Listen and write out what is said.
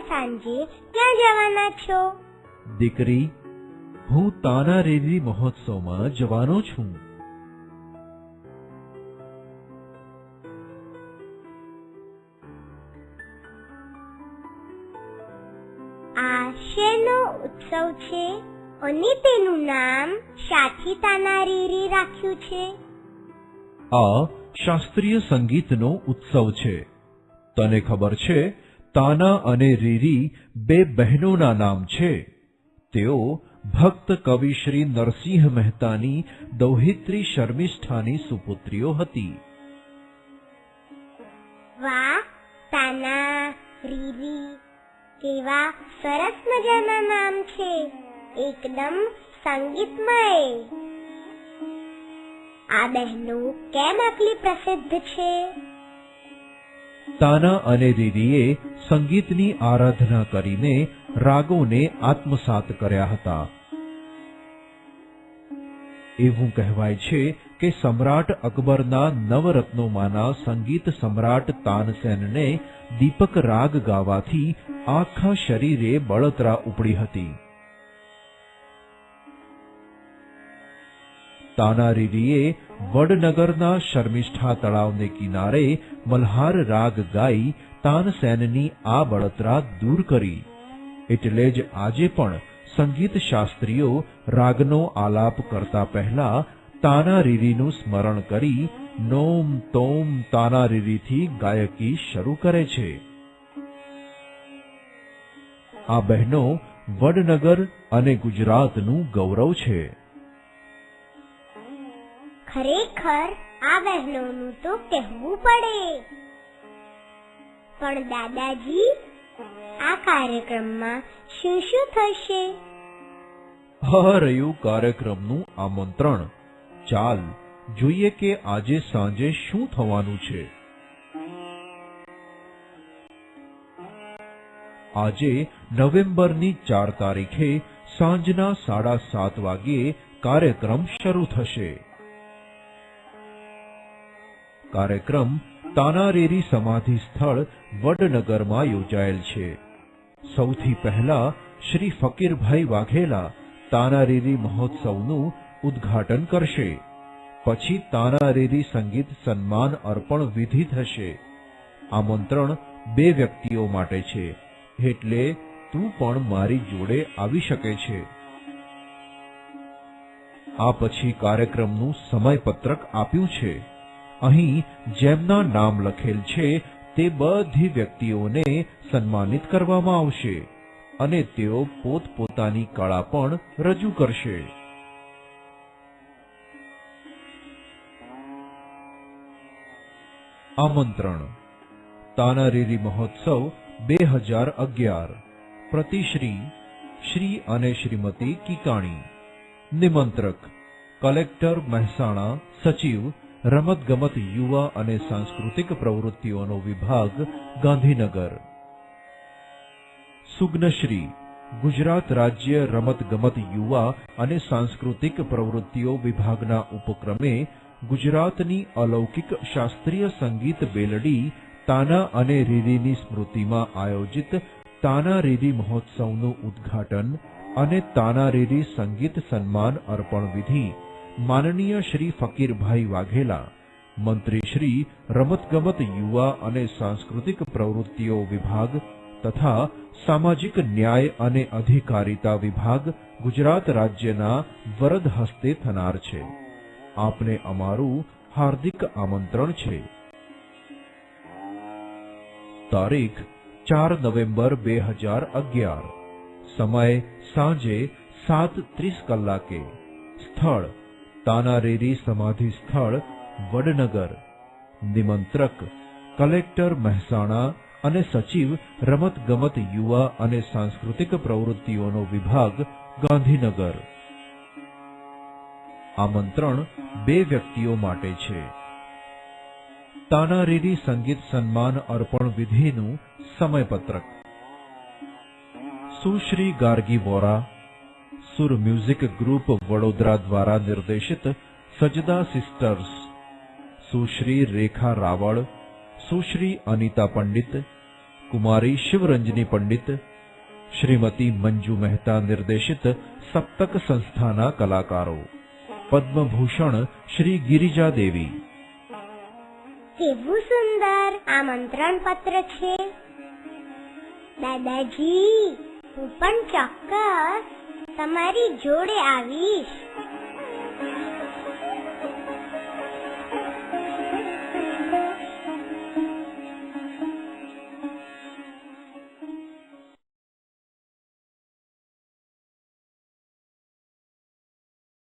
સાંજે ક્યાં જવાના છો? દીકરી હું તાનારીરી મહોત્સવમાં જવાનો છું. આ શેનો ઉત્સવ છે? અને તેનું નામ શાથી તાનારીરી રાખ્યું છે? આ શાસ્ત્રીય સંગીતનો ઉત્સવ છે. તને ખબર છે, તાના અને રીરી બે બહેનોના નામ છે. તેઓ ભક્ત કવિ શ્રી નરસિંહ મહેતાની દૌહિત્રી શર્મિષ્ઠાની સુપુત્રીઓ હતી. વાહ, તાના, રીરી, કેવા સરસ મજાના નામ છે. એકદમ સંગીતમય. આ બહેનો કેમ આટલી પ્રસિદ્ધ છે? તાના અને રીરીએ સંગીતની આરાધના કરીને રાગોને આત્મસાત કર્યા હતા. એવું કહેવાય છે કે સમ્રાટ અકબરના નવરત્નોમાંના સંગીત સમ્રાટ તાનસેનને દીપક રાગ ગાવાથી આખા શરીરે બળતરા ઉપડી હતી. તાનારીરીએ વડનગરના શર્મિષ્ઠા તળાવને કિનારે મલ્હાર રાગ ગાઈ તાનસેનની આ બળતરા દૂર કરી. એટલે જ આજે પણ સંગીત શાસ્ત્રીઓ રાગનો આલાપ કરતા પહેલા તાનારીરીનું સ્મરણ કરી નોમ તોમ તાનારીરીથી ગાયકી શરૂ કરે છે. આ બહેનો વડનગર અને ગુજરાતનું ગૌરવ છે. ખરેખર આ બહેનોનું તો કહેવું પડે. પણ દાદાજી, આ કાર્યક્રમમાં શું શું થશે? આ કાર્યક્રમનું આમંત્રણ. ચાલ, જોઈએ કે આજે સાંજે શું થવાનું છે. આજે નવેમ્બરની ચાર તારીખે સાંજના સાડા સાત વાગ્યે કાર્યક્રમ શરૂ થશે. કાર્યક્રમ તાનારેરી સમાધિ સ્થળ વડનગરમાં યોજાયેલ છે. સૌથી પહેલા શ્રી ફકીરભાઈ વાઘેલા તાનારેરી મહોત્સવનું ઉદ્ઘાટન કરશે. પછી તાનારેરી સંગીત સન્માન અર્પણ વિધિ થશે. આમંત્રણ બે વ્યક્તિઓ માટે છે, એટલે તું પણ મારી જોડે આવી શકે છે. આ પછી કાર્યક્રમનું સમયપત્રક આપ્યું છે. અહીં જેમના નામ લખેલ છે, તે બધી વ્યક્તિઓને સન્માનિત કરવામાં આવશે અને તેઓ પોતપોતાની કળા પણ રજૂ કરશે. આમંત્રણ. તાનારીરી મહોત્સવ બે હજાર અગિયાર. પ્રતિશ્રી શ્રી અને શ્રીમતી કિકાણી. નિમંત્રક. કલેક્ટર મહેસાણા, સચિવ રમતગમત, યુવા અને સાંસ્કૃતિક પ્રવૃત્તિઓનો વિભાગ, ગાંધીનગર. સુગ્નશ્રી ગુજરાત રાજ્ય રમતગમત, યુવા અને સાંસ્કૃતિક પ્રવૃત્તિઓ વિભાગના ઉપક્રમે ગુજરાતની અલૌકિક શાસ્ત્રીય સંગીત બેલડી તાના અને રીરીની સ્મૃતિમાં આયોજિત તાના રીરી મહોત્સવનું ઉદ્ઘાટન અને તાના રીરી સંગીત સન્માન અર્પણ વિધિ માનનીય શ્રી ફકીરભાઈ વાઘેલા, મંત્રી શ્રી રમતગમત યુવા અને સાંસ્કૃતિક પ્રવૃત્તિઓ વિભાગ તથા સામાજિક ન્યાય અને અધિકારીતા વિભાગ ગુજરાત રાજ્યના વરદ હસ્તે થનાર છે. આપને અમારું હાર્દિક આમંત્રણ છે. તારીખ ચાર નવેમ્બર બે હજાર અગિયાર. સમય સાંજે સાત ત્રીસ કલાકે. સ્થળ તાનારેરી સમાધિ સ્થળ, વડનગર. નિમંત્રક, કલેક્ટર મહેસાણા અને સચિવ રમત ગમત યુવા અને સાંસ્કૃતિક પ્રવૃત્તિઓનો વિભાગ, ગાંધીનગર. આમંત્રણ બે વ્યક્તિઓ માટે છે. તાનારીરી સંગીત સન્માન અર્પણ વિધિનું સમયપત્રક. સુશ્રી ગાર્ગી વોરા સુર મ્યુઝિક ગ્રુપ વડોદરા દ્વારા નિર્દેશિત સજદા સિસ્ટર્સ સુશ્રી રેખા રાવળ, સુશ્રી અનિતા પંડિત, કુમારી શિવરંજની પંડિત, શ્રીમતી મંજુ મહેતા નિર્દેશિત સપ્તક સંસ્થાના કલાકારો. પદ્મભૂષણ શ્રી ગિરિજા દેવી. કેવું સુંદર આમંત્રણ પત્ર છે? દાદાજી, હું પણ ચોક્કસ તમારી જોડે આવીશ.